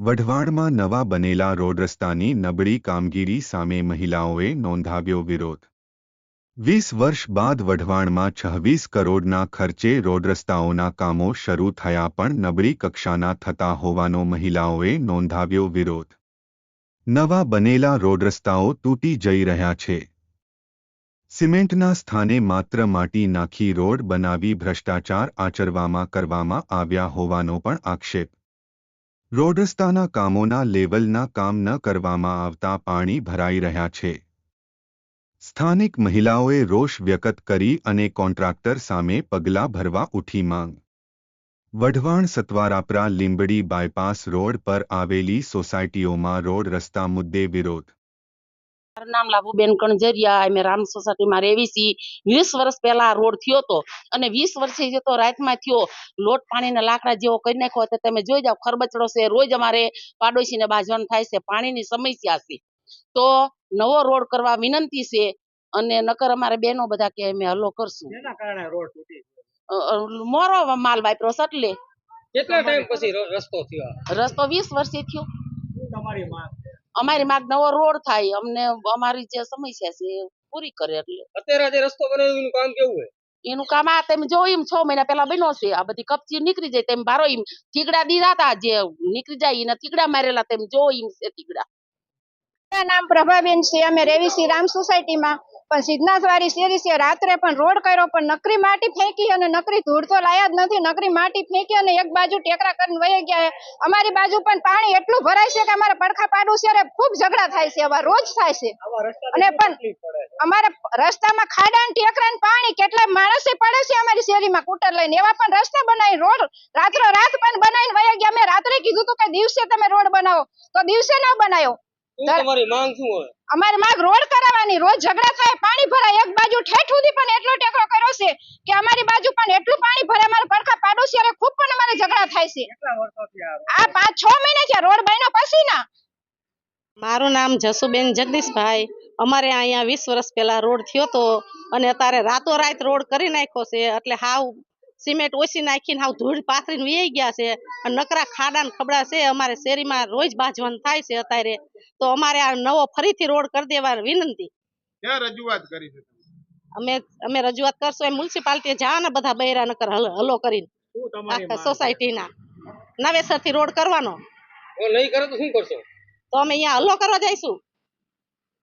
વઢવાણમાં નવા બનેલા રોડ રસ્તાની નબળી કામગીરી સામે મહિલાઓએ નોંધાવ્યો વિરોધ. વીસ વર્ષ બાદ વઢવાણમાં છવ્વીસ કરોડના ખર્ચે રોડ રસ્તાઓના કામો શરૂ થયા પણ નબળી કક્ષાના થતા હોવાનો મહિલાઓએ નોંધાવ્યો વિરોધ. નવા બનેલા રોડ રસ્તાઓ તૂટી જઈ રહ્યા છે. સિમેન્ટના સ્થાને માત્ર માટી નાખી રોડ બનાવી ભ્રષ્ટાચાર આચરવામાં કરવામાં આવ્યા હોવાનો પણ આક્ષેપ. રોડ રસ્તાના કામોના લેવલના કામ ન કરવામાં આવતા પાણી ભરાઈ રહ્યા છે. સ્થાનિક મહિલાઓએ રોષ વ્યક્ત કરી અને કોન્ટ્રાક્ટર સામે પગલાં ભરવા ઉઠી માંગ. વઢવાણ સતવારાપરા લીંબડી બાયપાસ રોડ પર આવેલી સોસાયટીઓમાં રોડ રસ્તા મુદ્દે વિરોધ. મારું નામ લાભુબેન કણજરિયા અમે રામ સોસાયટીમાં રેવી છી વીસ વર્ષ પહેલા રોડ થયો હતો અને વીસ વર્ષે જતો રાતમાં થયો લોટ પાણીના લાકડા જેવો કરી નાખ્યો હતો. તમે જોઈ જાઓ ખરબચડો છે. રોજ અમારે પાડોશીને બાજવાનું થાય છે. પાણીની સમસ્યા છે. તો નવો રોડ કરવા વિનંતી છે અને નકર અમારે બેનો બધા કે અમે હલ્લો કરશું. મોરો માલ વાપરો એટલે. કેટલા ટાઈમ પછી રસ્તો થયો? રસ્તો વીસ વર્ષે થયો. તમારી? અમારી માગ નવો રોડ થાય અમને અમારી જે સમસ્યા છે એ પૂરી કરે એટલે. અત્યારે જે રસ્તો બનાવ્યો એનું કામ કેવું હોય? એનું કામ આ તમે જો એમ છ મહિના પેલા બન્યો છે આ બધી કપચી નીકળી જાય તેમ બારો એમ ઠીકડા દીધા હતા જે નીકળી જાય એના ઠીકડા મારેલા તેમ જો એમ છે ઠીકડા નામ પ્રભાબેન છે અમે રેવી શ્રી રામ સોસાયટીમાં પણ સિદ્ધનાથવાડી શેરી છે રાત્રે પણ રોડ કર્યો પણ નકરી માટી ફેંકી અને નકરી ધૂળ તો લાયા જ નથી. નકરી માટી ફેંકી અને એક બાજુ ટેકરા કરીને વહી ગયા. અમારી બાજુ પણ પાણી એટલું ભરાય છે કે અમારે પડખા પાડું છે અને ખૂબ ઝઘડા થાય છે આવા રોજ થાય છે. અને પણ-. અમારે રસ્તામાં ખાડા ને ટેકરા ને પાણી કેટલાય માણસે પડે છે અમારી શેરીમાં કૂટર લઈને. એવા પણ રસ્તા બનાવી રોડ રાત્રો રાત પણ બનાવીને વહી ગયા. મેં રાત્રે કીધું હતું કે દિવસે તમે રોડ બનાવો. તો દિવસે ન બનાવ્યો તમારી માંગ શું હોય? અમારે માગ રોડ કરાવવાની રોજ ઝઘડા થાય પાણી ભરાય એક બાજુ ઠેઠ સુધી પણ એટલો ટેકરો કર્યો છે કે અમારી બાજુ પણ એટલું પાણી ભરે અમારા પડખા પાડોશી અરે ખૂબ પણ અમારે ઝઘડા થાય છે. આ પાંચ છ મહિના છે રોડ બન્યો પછી ના મારું નામ જસુબેન જગદીશભાઈ. અમારે અહીંયા વીસ વર્ષ પહેલા રોડ થયો તો અને અત્યારે રાતોરાત રોડ કરી નાખ્યો છે એટલે હાવ સિમેન્ટ ઓછી નાખીને હાવ ધૂળ પાથરીને વી ગયા છે. અને નકરા ખાડા ને ખબડા છે. અમારે શેરીમાં રોજ બાજવાનું થાય છે અત્યારે. તો અમારે આ નવો ફરીથી રોડ કરી દેવા વિનંતી. ક્યાં રજૂઆત કરી છે અમે અમે રજૂઆત કરશું. એ મ્યુનિસિપાલિટી જા ને બધા બૈરા નકર હલ- હલો કરીને. આખા? સોસાયટીના. નવેસરથી રોડ કરવાનો. નહીં કરો તો શું કરશો? તો અમે અહીંયા હલ્લો કરવા જઈશું.